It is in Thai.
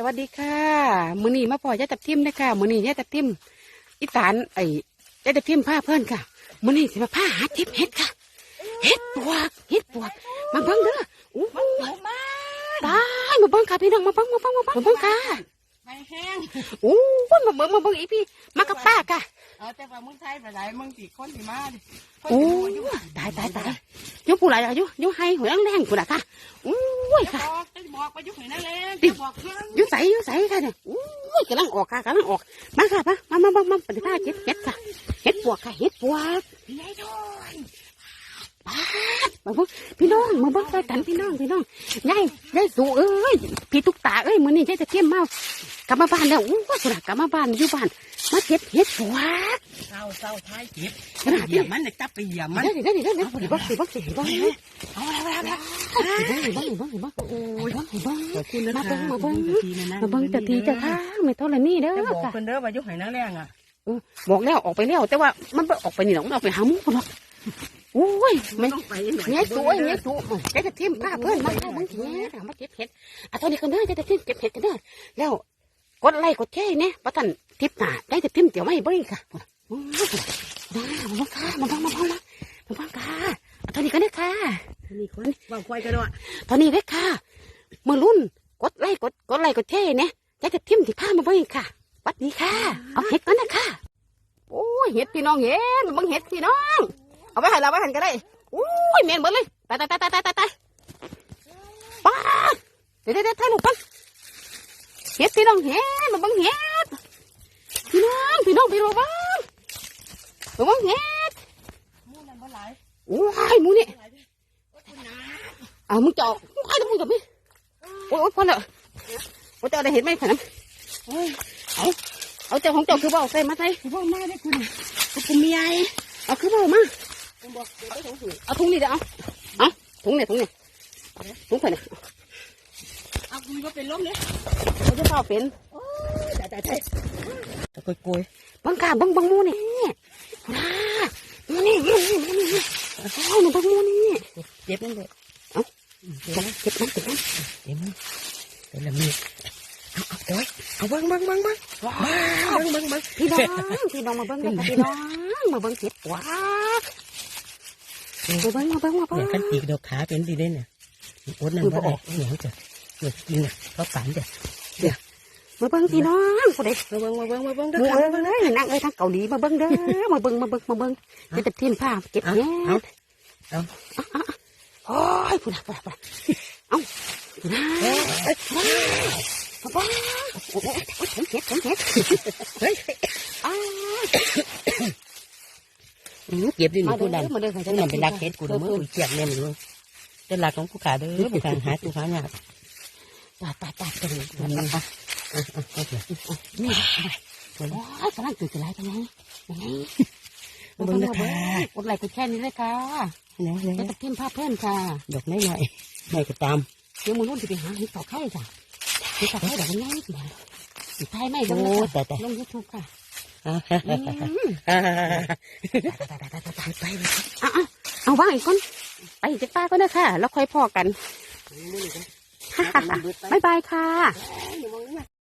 สวัสดีค่ะมื้อนี้มาพอยายตับทิมนะคะมื้อนี้ยายตับทิมอีสานไอ้ยายตับทิมพาเพื่อนค่ะมื้อนี้สิมาพาหาเจ็บเห็ดค่ะเห็ดปวกเห็ดปวกมาเบิ่งเด้ออู้หูตายมาเบิ่งค่ะพี่น้องมาเบิ่งมาเบิ่งมาเบิ่งมาเบิ่งค่ะ ไม่แห้งอู้หูมาเบิ่งมาเบิ่งอีพี่มากับป้าค่ะเอาแต่ว่ามึงใช้ไปไหนมึงตีคนที่มาดิคนโอ้ที่มาอยู่ตายตายตายอยุผู้หลายอายุอยุให้หัวแรงๆผู้น่ะค่ะอู้ยจะค่ะบอกจะบอกไปอยู่ไหนนั่นเลยติจะบอกเพื่อนอยุใสอยุใสค่ะเนี่ยอู้ยกำลังออกค่ะกำลังออกมาค่ะมามามามามาปฏิภาณเห็ดเห็ดค่ะเห็ดปวกค่ะเห็ดปวกยายโดนป๊าดมาเบิ่งพี่น้องมาเบิ่งใกล้กันพี่น้องพี่น้องยายยายสู่เอ้ยพี่ตุ๊กตาเอ้ยมื้อนี้ยายจะเข้มมาก ลับมาบ้านแล้วอู้ว่าสุดกลับมาบ้านอยู่บ้านมาเก็บเห็ดปวกเศร้าเศร้าท้ายเจ็บขนาดเหนี้ยียบมันเลยจับไปเหยียบมันเดี๋ยวเดี๋ยวเดี๋ยวเดี๋ยวเดี๋ยวสิเบิ่งสิเบิ่งสิเบิ่งสิเบิ่งเอาแล้วแล้วเบิ่งเบิ่งเบิ่งเบิ่งโอ้ยเบิ่งเบิ่งขอบคุณนะคะมาเบิ่งมามาเบิ่งจะทีจะทางไม่เท่าไรนี่เด้จะอบอกค่ะคนเด้อว่าอยู่ไหนนั่นแรงอะบอกแล้วออกไปแล้วแต่ว่ามันไปออกไปนี่หรอกมันออกไปหาหมูคนหรอกโอ้ยไม่ต้องไปหน่อยเนี่ยสวยเนี่ยสวยเจ๊จะทิมผ้าเพื่อนมาเอามึงเงี้ยมาเก็บเห็ดอะตอนนี้กันเด้อเจ๊จะทิมเก็บเห็ดกันเด้อแล้ว กดไลค์กดแชร์เนี่ยประทันทิปหนาได้จะทิมเดี๋ยวไม่บริค่ะโอ้ยมามาค่ะมาบังมาบังมามาบังค่ะตอนนี้กันเด้อค่ะนี่คนว่าควายกันด้วยตอนนี้เด้อค่ะมือรุ่นกดไลค์กดกดไลค์กดแชร์เนี่ยเจ๊จะทิมที่ผ้ามาบริค่ะวัสดีค่ะ เอาเห็ดกันนะค่ะโอ้ยเห็ดพี่น้องเห็ดมาบังเห็ดพี่น้อง เอาไปให้เราไปหันก็ได้โอ้ยเมียนเบิดเลยตายตายตายตายตายตายป้าเดี๋ยวเดี๋ยวเดี๋ยวถ่ายรูปกัน เฮ็ดพี่น้องเฮ็ดมาเบังเฮ็ดพี่น้องพี่น้องพี่น้องเบังมาเบังเฮ็ดมูนั่นบ่หลายโอ้ยหมูนี่หลายดิโอ้ยคุณน้าเอามึงจะเออกมึงใครจะมึงกับมึงโอ้ยโอ้ยพอแล้วโอ้ยเจ้าได้เห็นไหมขนาดโอ้ยเอาเอาเจ้าของเจ้าคือบ่เอาใส่มาใส่คือพ่อมาได้คุณเอาคุณเมียเอาคือบ่เอามาผมบอกเดี๋ยวไปส่งถึงเอาถุงนี่เดี๋ยวเอาเอาถุงเนี่ยถุงเนี่ยถุงใครเนี่ยเอาคุณก็เป็นล้มเลยเขาจะเฝ้าเป็นแต่แต่แต่ตะกุยกุยบังกาบังบังมูนี่ว้ามูนี่มูนี่มูนี่เอาหนูบังมูนี่เจ็บนั่นเลยเก็บเก็บน้ำเก็บน้เจ็บมั้ยเป็นละมีเอาเอาโอ้ยเอาเบิ้งเบิ้งเบิ้งเบิ้งำว้าเบิ้งเบิ้งเบิ้งพี่น้องพี่น้องมาเบิ้งกันพี่น้องมาเบิ้งเก็บว้ามาเบิ้งมาเบิ้งมาเบิ้เนี่งยขั้นตีกดอกขาเป็นดีเด่นเนี่ยอดนั่นก็ได้เหนียวจ้ะเหนียวจริงอะเขาฝันจ้ะ มาเบิ้งพี่น้องผู้ใดมาเบิ้งมาเบิ้งมาเบิ้งหมูเอ้ยนั่งเอ้ยทางเกาหลีมาเบิ้งเด้อมาเบิ้งมาเบิ้งมาเบิ้งจะจะทีมผ้าเก็บเนี้ยโอ้ยผู้น่ะผู้น่ะผู้น่ะเอ้าผู้น่ะมาเบิ้งโอ้ยผมเก็บผมเก็บเฮ้ยอ้าเก็บดิหนูมาเด้ผู้ดันอมาเด้อผู้ดันเป็นรักเฮ็ดกูเด้อมือเจียบเนี่ยมึงเป็นรักของผู้ขาเด้อผู้ขาหาตัวหายาก ตายตายตายกันเลยมันนี่นี่โอ้ยกำลังตื่นจะไรกันไงยังไงเบิ้งนะค่ะกดไลค์กดแชร์นี่เลยค่ะเนี่ยเนี่ยตะเกียบภาพเพื่อนค่ะ ดอกไม้ใหญ่ใหญ่ก็ตามเดี๋ยวมือรุ่นจะไปหาเห็ดต่อไข่จ้ะเห็ดต่อไข่ดอกง่ายๆสิไทยไม่ลงแต่แต่ลงยูทูบค่ะไปเอาเอาว่างอีกคนไปจะป้าก็นะค่ะ แล้วค่อยพอกัน บายบายค่ะอย่ามองนะ